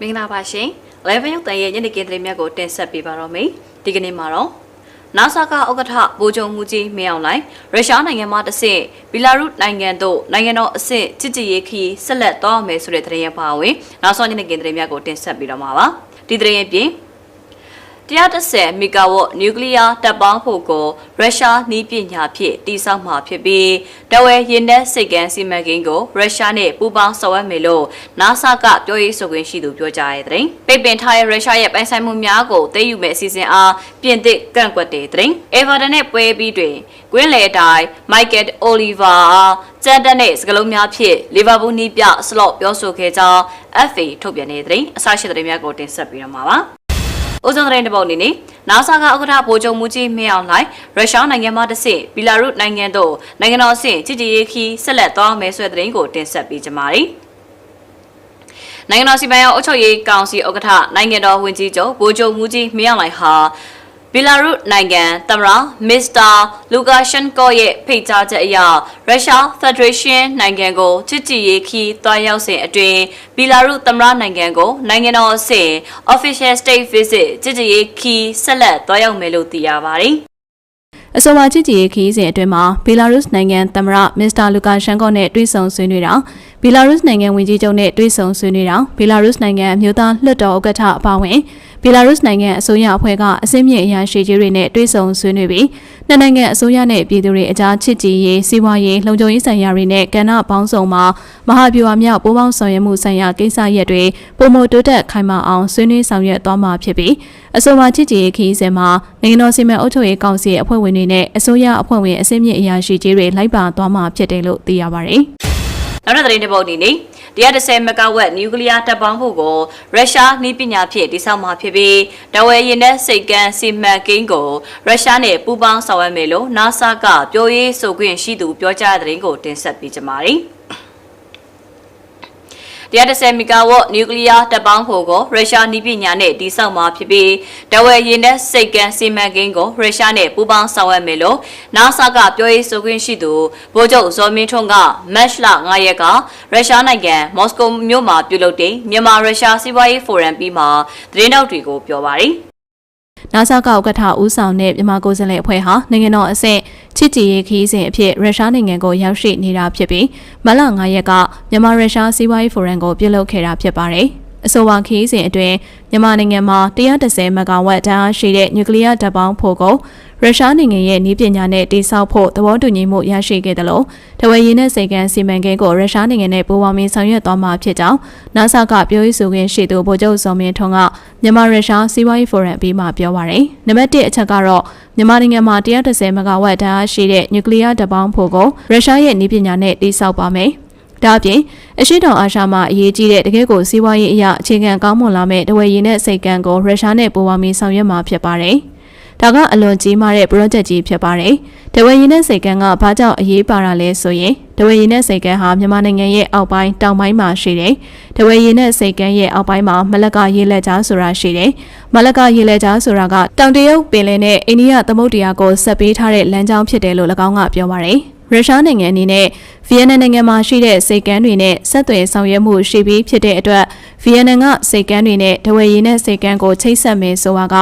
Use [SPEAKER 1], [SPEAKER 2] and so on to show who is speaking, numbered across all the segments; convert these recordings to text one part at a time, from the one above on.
[SPEAKER 1] မင်္ဂလာပါရှင်။ Level ရုပ်တန်ရဲ့ညနေခင်းသတင်းများကိုတင်ဆက်ပေးပါတော့မယ်။ဒီကနေ့မှာတော့နာဆာကဥက္ကဋ္ဌဗိုလ်ချုပ်မှုကြီးမင်းအောင်လှိုင်ရုရှားနိုင်ငံမှတဆင့်ဘီလာရုနိုင်ငံတို့နိုင်ငံတော်အဆင့်ချစ်ကြည်ရေးခီးဆက်လက်သွားမယ်ဆိုတဲ့သတင်းရပါဝင်။နောက်ဆုံးညနေခင်းသတင်းများကိုတင်ဆက်ပေးတော့မှာပါ။ဒီသတင်းအပြင် 130မီဂါဝတ်နျူကလ িয়ার တပ်ပေါင်းဖို့ကိုရုရှားနီးပညာဖြင့်တည်ဆောက်မှာဖြစ်ပြီးတဝဲရင်နက်စိတ်ကန်းစီမံကိန်းကိုရုရှားနဲ့ပူးပေါင်းဆောင်ရွက်မယ်လို့ NASA ကပြောရေးဆိုခွင့်ရှိသူပြောကြားတဲ့တဲ့ပိတ်ပင်ထားတဲ့ရုရှားရဲ့ပိုင်ဆိုင်မှုများကိုသိမ်းယူမဲ့အစီအစဉ်အားပြင်သစ်ကန့်ကွက်တဲ့တဲ့ Everton နဲ့ပွဲပြီးတွင်ကွင်းလေအတိုင်း Michael Oliver အားကြမ်းတက်တဲ့စကလုံးများဖြင့်လီဗာပူးနီးပြစလော့ပြောဆိုခဲ့ကြောင်း FA ထုတ်ပြန်တဲ့တဲ့အစရှိတဲ့များကိုတင်ဆက်ပေးတော့မှာပါ။ အိုဇွန်သတင်းတစ်ပုဒ်အနေနဲ့နာဆာကဥက္ကဋ္ဌဗိုလ်ချုပ်မူကြီးမင်းအောင်လှိုင်ရုရှားနိုင်ငံမှတဆင့်ဘီလာရုနိုင်ငံတို့နိုင်ငံတော်အဆင့်ကြည်ကြည်ရေးခီးဆက်လက်သွားမယ်ဆိုတဲ့သတင်းကိုတင်ဆက်ပေးကြပါမယ်။နိုင်ငံတော်စီမံရေးအုပ်ချုပ်ရေးကောင်စီဥက္ကဋ္ဌနိုင်ငံတော်ဝန်ကြီးချုပ်ဗိုလ်ချုပ်မူကြီးမင်းအောင်လှိုင်ဟာ ဘီလာရုနိုင်ငံသမ္မတမစ္စတာလူကာရှန်ကိုရဲ့ဖိတ်ကြားချက်အရရုရှားဖက်ဒရေးရှင်းနိုင်ငံကိုချစ်ကြည်ရေးခီးတွားရောက်စဉ်အတွင်းဘီလာရုသမ္မတနိုင်ငံကိုနိုင်ငံတော်အဆင့် official state visit ချစ်ကြည်ရေးခီးဆက်လက်တွားရောက်မယ်လို့သိရပါတယ်။
[SPEAKER 2] အဆိုပါချစ်ကြည်ရေးခရီးစဉ်အတွင်းမှာဘီလာရုစ်နိုင်ငံသမ္မတမစ္စတာလူကာရှန်ကောနဲ့တွေ့ဆုံဆွေးနွေးတာဘီလာရုစ်နိုင်ငံဝန်ကြီးချုပ်နဲ့တွေ့ဆုံဆွေးနွေးတာဘီလာရုစ်နိုင်ငံအမျိုးသားလွှတ်တော်ဥက္ကဋ္ဌအပါအဝင်ဘီလာရုစ်နိုင်ငံအစိုးရအဖွဲ့ကအစည်းအမြင့်အရာရှိကြီးတွေနဲ့တွေ့ဆုံဆွေးနွေးပြီးနှစ်နိုင်ငံအစိုးရနဲ့ပြည်သူတွေအကြားချစ်ကြည်ရေးစီးပွားရေးလုံခြုံရေးဆိုင်ရာတွေနဲ့ကဏ္ဍပေါင်းစုံမှာမဟာဗျူဟာမြောက်ပူးပေါင်းဆောင်ရွက်မှုဆိုင်ရာကိစ္စရပ်တွေပုံမတိုးတက်ခိုင်မာအောင်ဆွေးနွေးဆောင်ရွက်သွားမှာဖြစ်ပြီးအဆိုပါချစ်ကြည်ရေးခရီးစဉ်မှာနိုင်ငံတော်စီမံအုပ်ချုပ်ရေးကောင်စီအဖွဲ့ဝင်တွေနဲ့အစိုးရအဖွဲ့ဝင်အစည်းအမြင့်အရာရှိကြီးတွေလိုက်ပါသွားမှာဖြစ်တယ်လို့သိရပါတယ်။
[SPEAKER 1] နောက်တဲ့သတင်းတစ်ပုဒ်အနေနဲ့130မဂါဝတ်နျူကလ িয়ার တပ်ပေါင်းဖို့ကိုရုရှားနှီးပညာဖြင့်တည်ဆောက်မှာဖြစ်ပြီးတဝဲရင်တဲ့စိတ်ကန်းစီမံကိန်းကိုရုရှားနဲ့ပူးပေါင်းဆောင်ရွက်မယ်လို့ NASA ကပြောရေးဆိုခွင့်ရှိသူပြောကြားတဲ့သတင်းကိုတင်ဆက်ပေးကြပါမယ်။ 130မီဂါဝတ်နျူကလ িয়ার တပ်ပေါင်းဖို့ကိုရုရှားနီးပညာနဲ့တည်ဆောက်မှာဖြစ်ပြီးတဝဲရင်တဲ့စိတ်ကန်းစီမံကိန်းကိုရုရှားနဲ့ပူးပေါင်းဆောင်ရွက်မယ်လို့ NASA ကပြောရေးဆိုခွင့်ရှိသူဗိုလ်ချုပ်ဇော်မင်းထွန်းကမတ်လ9ရက်ကရုရှားနိုင်ငံမော်စကိုမြို့မှာပြုလုပ်တဲ့မြန်မာရုရှားစီးပွားရေးဖိုရမ်ပြီးမှာသတင်းတောက်တွေကိုပြောပါတယ်။
[SPEAKER 2] နာဆာကဥက္ကဋ္ဌဦးဆောင်တဲ့မြန်မာကိုယ်စားလှယ်အဖွဲ့ဟာနိုင်ငံတော်အဆင့်ချစ်ကြည်ရေးခီးစဉ်အဖြစ်ရုရှားနိုင်ငံကိုရောက်ရှိနေတာဖြစ်ပြီးမလ9ရက်ကမြန်မာရုရှားစီးပွားရေးဖိုရမ်ကိုပြုလုပ်ခဲ့တာဖြစ်ပါတယ်။ အဆိုပါခီးစဉ်အတွင်းမြန်မာနိုင်ငံမှာ130မဂါဝတ်ဓာတ်အားရှိတဲ့နျူကလ িয়ার ဓာတ်ပေါင်းဖို့ကိုရုရှားနိုင်ငံရဲ့နည်းပညာနဲ့တိစောက်ဖို့သဘောတူညီမှုရရှိခဲ့တယ်လို့တဝဲရင်းနဲ့စိတ်ကန်းစီမံကိန်းကိုရုရှားနိုင်ငံနဲ့ပူးပေါင်းပြီးဆောင်ရွက်သွားမှာဖြစ်ကြောင်း NASA ကပြောရေးဆိုခွင့်ရှိသူဗိုလ်ချုပ်စောမင်းထွန်းကမြန်မာရုရှားစီးပွားရေးဖိုရမ်ပြီးမှပြောပါရယ်နံပါတ်1အချက်ကတော့မြန်မာနိုင်ငံမှာ130မဂါဝတ်ဓာတ်အားရှိတဲ့နျူကလ িয়ার ဓာတ်ပေါင်းဖို့ကိုရုရှားရဲ့နည်းပညာနဲ့တိစောက်ပါမယ် ဒါအပြင်အရှိတောင်အာရှမှာအရေးကြီးတဲ့တကယ့်ကိုစီးပွားရေးအရာအခြေခံကောင်းမွန်လာမဲ့တဝယ်ရည်နဲ့စိတ်ကန်းကိုရုရှားနဲ့ပူးပေါင်းပြီးဆောင်ရွက်မှာဖြစ်ပါတယ်။ဒါကအလွန်ကြီးမားတဲ့ project ကြီးဖြစ်ပါတယ်။တဝယ်ရည်နဲ့စိတ်ကန်းကဘာကြောင့်အရေးပါတာလဲဆိုရင်တဝယ်ရည်နဲ့စိတ်ကန်းဟာမြန်မာနိုင်ငံရဲ့အောက်ပိုင်းတောင်ပိုင်းမှာရှိတယ်။တဝယ်ရည်နဲ့စိတ်ကန်းရဲ့အောက်ပိုင်းမှာမလက်ကရေလက်ကြားဆိုတာရှိတယ်။မလက်ကရေလက်ကြားဆိုတာကတောင်တရုတ်ပင်လယ်နဲ့အိန္ဒိယသမုဒ္ဒရာကိုဆက်ပေးထားတဲ့လမ်းကြောင်းဖြစ်တယ်လို့၎င်းကပြောပါတယ်။ ရုရှားနိုင်ငံအနေနဲ့ဗီယက်နမ်နိုင်ငံမှာရှိတဲ့စိတ်ကမ်းတွေနဲ့ဆက်သွယ်ဆောင်ရွက်မှုရှိပြီးဖြစ်တဲ့အတွက်ဗီယက်နမ်ကစိတ်ကမ်းတွေနဲ့ဒဝယ်ရည်နဲ့စိတ်ကမ်းကိုချိတ်ဆက်မယ်ဆိုတာက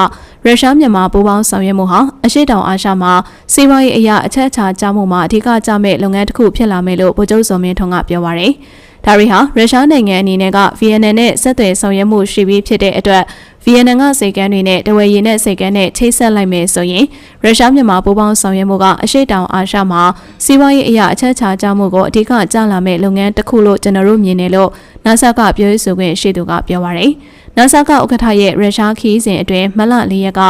[SPEAKER 2] ရုရှားမြန်မာပူးပေါင်းဆောင်ရွက်မှုဟာအရှိတောင်အာရှမှာစီးပွားရေးအရာအချက်အချာကျမှုမှာအဓိကကျမဲ့လုပ်ငန်းတစ်ခုဖြစ်လာမယ်လို့ဗိုလ်ချုပ်စောမင်းထွန်းကပြောပါရယ်ဒါရီဟာရုရှားနိုင်ငံအနေနဲ့ကဗီယက်နမ်နဲ့ဆက်သွယ်ဆောင်ရွက်မှုရှိပြီးဖြစ်တဲ့အတွက် ဗီယက်နမ်ကစိတ်ကမ်းတွေနဲ့တဝယ်ရည်နဲ့စိတ်ကမ်းနဲ့ချိတ်ဆက်လိုက်မယ်ဆိုရင်ရုရှားမြန်မာပူးပေါင်းဆောင်ရွက်မှုကအရှိတောင်အာရှမှာစီးပွားရေးအရာအချက်ချာကြမှုကိုအဓိကကျလာမဲ့လုပ်ငန်းတစ်ခုလို့ကျွန်တော်တို့မြင်တယ်လို့ NASA ကပြောရေးဆိုခွင့်ရှိသူကပြောပါရယ် NASA ကဥက္ကဋ္ဌရဲ့ရုရှားခီးစဉ်အတွင်းမလ၄ရက်က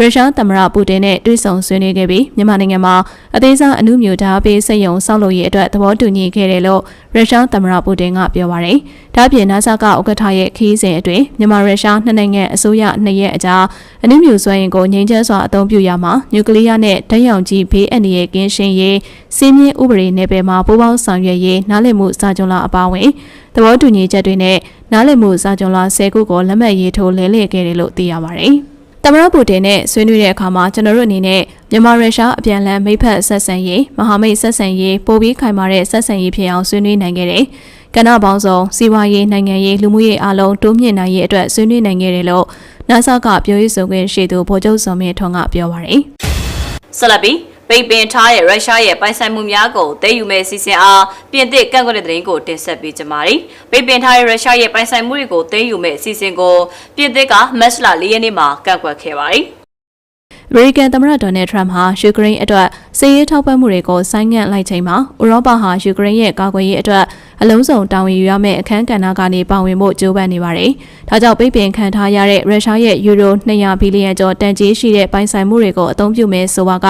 [SPEAKER 2] ရုရှားသမ္မတပူတင်နဲ့တွေ့ဆုံဆွေးနွေးခဲ့ပြီးမြန်မာနိုင်ငံမှာအသေးစားအမှုမျိုးဓာတ်ပေးစက်ရုံဆောက်လုပ်ရေးအတွက်သဘောတူညီခဲ့တယ်လို့ရုရှားသမ္မတပူတင်ကပြောပါရယ်။ဒါ့အပြင် NASA ကဥက္ကဋ္ဌရဲ့ခီးစဉ်အတွင်းမြန်မာရုရှားနှစ်နိုင်ငံအစိုးရနှစ်ရက်အကြားအမှုမျိုးစွမ်းရင်ကိုငြိမ်းချမ်းစွာအသုံးပြုရမှာနျူကလ িয়ার နဲ့ဓာတ်ရောင်ကြီးဘေးအန္တရာယ်ကင်းရှင်းရေးစီးမြင့်ဥပဒေနယ်ပယ်မှာပူးပေါင်းဆောင်ရွက်ရေးနားလည်မှုစာချုပ်လာအပါအဝင်သဘောတူညီချက်တွေနဲ့နားလည်မှုစာချုပ်လာ10ခုကိုလက်မှတ်ရေးထိုးလဲလှယ်ခဲ့တယ်လို့သိရပါတယ်။သမရပူတင်နဲ့ဆွေးနွေးတဲ့အခါမှာကျွန်တော်တို့အနေနဲ့မြန်မာရုရှားအပြန်အလှန်မိဖက်ဆက်ဆံရေးမဟာမိတ်ဆက်ဆံရေးပိုပြီးခိုင်မာတဲ့ဆက်ဆံရေးဖြစ်အောင်ဆွေးနွေးနိုင်ခဲ့တယ်။ကဏ္ဍပေါင်းစုံစီးပွားရေးနိုင်ငံရေးလူမှုရေးအလုံးတိုးမြင့်နိုင်ရေးအတွက်ဆွေးနွေးနိုင်ခဲ့တယ်လို့ NASA ကပြောရေးဆိုခွင့်ရှိသူဗိုလ်ချုပ်စောမင်းထွန်းကပြောပါရယ်
[SPEAKER 1] ဆက်လက်ပြီး ပိတ်ပင်ထားတဲ့ရုရှားရဲ့ပိုင်ဆိုင်မှုများကိုသိမ်းယူမဲ့စီစဉ်အားပြင်သစ်ကန့်ကွက်တဲ့သတင်းကိုတင်ဆက်ပေးကြပါမယ်။ပိတ်ပင်ထားတဲ့ရုရှားရဲ့ပိုင်ဆိုင်မှုတွေကိုသိမ်းယူမဲ့စီစဉ်ကိုပြင်သစ်ကမတ်လ၄ရက်နေ့မှာကန့်ကွက်ခဲ့ပါတယ်။
[SPEAKER 2] အမေရိကန်သမ္မတဒေါ်နယ်ထရမ့်ဟာယူကရိန်းအတွက်စစ်ရေးထောက်ပံ့မှုတွေကိုဆိုင်းငံ့လိုက်ချိန်မှာဥရောပဟာယူကရိန်းရဲ့ကာကွယ်ရေးအတွက်အလုံးစုံတာဝန်ယူရမယ့်အခမ်းကဏ္ဍကနေပါဝင်ဖို့ကြိုးပမ်းနေပါတယ်။ဒါကြောင့်ပိတ်ပင်ခံထားရတဲ့ရုရှားရဲ့ယူရို200ဘီလီယံကျော်တန်ကြေးရှိတဲ့ပိုင်ဆိုင်မှုတွေကိုအသုံးပြုမယ်ဆိုပါက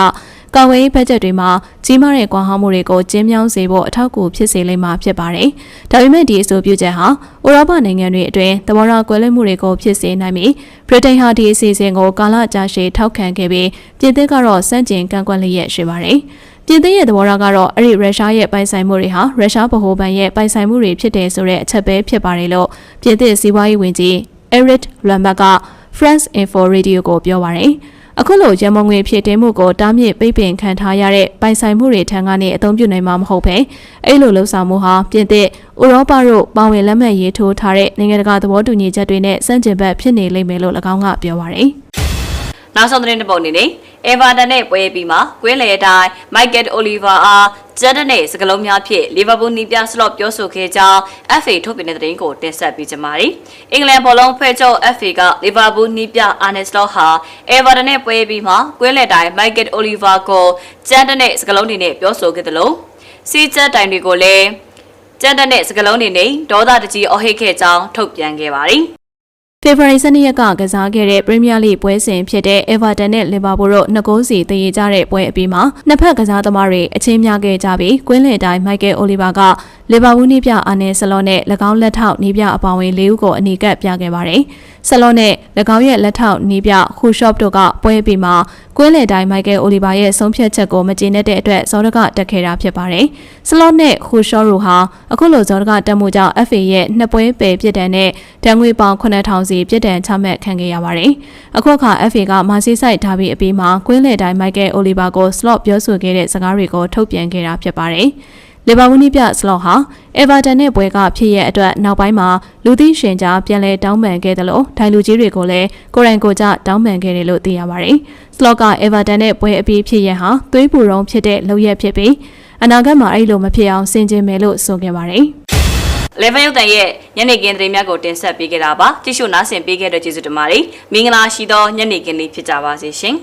[SPEAKER 2] ကာကွယ်ရေးဘတ်ဂျက်တွေမှာကြီးမားတဲ့ကွာဟမှုတွေကိုကျင်းမြောင်းစေဖို့အထောက်အကူဖြစ်စေလိမ့်မှာဖြစ်ပါတယ်။ဒါပေမဲ့ဒီအဆိုပြုချက်ဟာဥရောပနိုင်ငံတွေအတွင်းသဘောထားကွဲလွဲမှုတွေကိုဖြစ်စေနိုင်ပြီးဗြိတိန်ဟာဒီအစီအစဉ်ကိုကာလကြာရှည်ထောက်ခံခဲ့ပြီး ပြင်သစ်ကတော့စန့်ကျင်ကန့်ကွက်လျက်ရှိပါတယ်။ပြင်သစ်ရဲ့သဘောထားကတော့အဲ့ဒီရုရှားရဲ့ပိုင်ဆိုင်မှုတွေဟာရုရှားဗဟိုဘဏ်ရဲ့ပိုင်ဆိုင်မှုတွေဖြစ်တယ်ဆိုတဲ့အချက်ပဲဖြစ်ပါတယ်လို့ပြင်သစ်စီးပွားရေးဝန်ကြီး Eric Lambert က France Info Radio ကိုပြောပါတယ်။အခုလိုရန်မုံငွေဖြစ်တင်မှုကိုတားမြစ်ပိတ်ပင်ခံထားရတဲ့ပိုင်ဆိုင်မှုတွေထံကနေအသုံးပြုနိုင်မှာမဟုတ်ပဲအဲ့လိုလှုပ်ဆောင်မှုဟာပြင်သစ်ဥရောပတို့ပါဝင်လက်မှတ်ရေးထိုးထားတဲ့နိုင်ငံတကာသဘောတူညီချက်တွေနဲ့စန့်ကျင်ဘက်ဖြစ်နေလိမ့်မယ်လို့၎င်းကပြောပါရယ်
[SPEAKER 1] နောက်ဆုံးသတင်းတစ်ပုဒ်အနေနဲ့အေဗာတန်နဲ့ပွဲပြီးမှာကွင်းလေအတိုင်းမိုက်ကက်အိုလီဗာအားဂျက်ဒန်နဲ့စကလုံးများဖြင့်လီဗာပူးနီးပြစလော့ပြောဆိုခဲ့ကြောင်း FA ထုတ်ပြန်တဲ့သတင်းကိုတင်ဆက်ပေးကြပါမယ်။အင်္ဂလန်ဘောလုံးဖွဲ့ချုပ် FA ကလီဗာပူးနီးပြအာနယ်စလော့ဟာအေဗာတန်နဲ့ပွဲပြီးမှာကွင်းလေတိုင်းမိုက်ကက်အိုလီဗာကိုဂျက်ဒန်နဲ့စကလုံးတွေနဲ့ပြောဆိုခဲ့တယ်လို့စီဂျက်တိုင်တွေကိုလည်းဂျက်ဒန်နဲ့စကလုံးတွေနဲ့ဒေါသတကြီးအော်ဟစ်ခဲ့ကြောင်းထုတ်ပြန်ခဲ့ပါတယ်။
[SPEAKER 2] ဖေဖော်ဝါရီ12ရက်ကကစားခဲ့တဲ့ပရီးမီးယားလိပွဲစဉ်ဖြစ်တဲ့ Everton နဲ့ Liverpool တို့နှစ်ဂိုးစီတည်ရကြတဲ့ပွဲအပြီးမှာနှစ်ဖက်ကစားသမားတွေအချင်းများခဲ့ကြပြီး ကွင်းလယ်တိုင်း Michael Oliver က လီဗာပူးနီးပြအာနယ်ဆလော့နဲ့၎င်းလက်ထောက်နီးပြအပောင်ဝင်၄ဦးကိုအနီကပ်ပြခဲ့ပါတယ်။ဆလော့နဲ့၎င်းရဲ့လက်ထောက်နီးပြခူရှော့ပ်တို့ကပွဲအပြီးမှာကွင်းလယ်တိုင်း Michael Oliver ရဲ့ဆုံးဖြတ်ချက်ကိုမကျေနပ်တဲ့အတွက်ဇော်ဒကတက်ခဲ့တာဖြစ်ပါတယ်။ဆလော့နဲ့ခူရှော့တို့ဟာအခုလိုဇော်ဒကတက်မှုကြောင့် FA ရဲ့နှစ်ပွဲပယ်ပြစ်ဒဏ်နဲ့တန်ငွေပေါင်9000စီပြစ်ဒဏ်ချမှတ်ခံခဲ့ရပါတယ်။အခုအခါ FA ကမာစီဆိုင်ထားပြီးအပြီးမှာကွင်းလယ်တိုင်း Michael Oliver ကို slot ပြောဆိုခဲ့တဲ့စကားတွေကိုထုတ်ပြန်ခဲ့တာဖြစ်ပါတယ်။ လီဗာပူးနီးပြစလော့ဟာအေဗာတန်နဲ့ပွဲကဖြစ်ရဲ့အတွက်နောက်ပိုင်းမှာလူသိရှင်ကြားပြန်လဲတောင်းပန်ခဲ့တယ်လို့ဒိုင်လူကြီးတွေကိုလည်းကိုရိုင်ကိုကြတောင်းပန်ခဲ့တယ်လို့သိရပါတယ်။စလော့ကအေဗာတန်နဲ့ပွဲအပြီးဖြစ်ရဲ့ဟာသွေးပူရုံဖြစ်တဲ့လုပ်ရက်ဖြစ်ပြီးအနာဂတ်မှာအဲ့လိုမဖြစ်အောင်စင်ကြင်မယ်လို့ဆိုခဲ့ပါတယ်။
[SPEAKER 1] level ရုပ်တန်ရဲ့ညနေခင်းသတင်းများကိုတင်ဆက်ပေးခဲ့တာပါကြည့်ရှုနားဆင်ပေးခဲ့တဲ့ကျေးဇူးတင်ပါတယ်မင်္ဂလာရှိသောညနေခင်းလေးဖြစ်ကြပါစေရှင်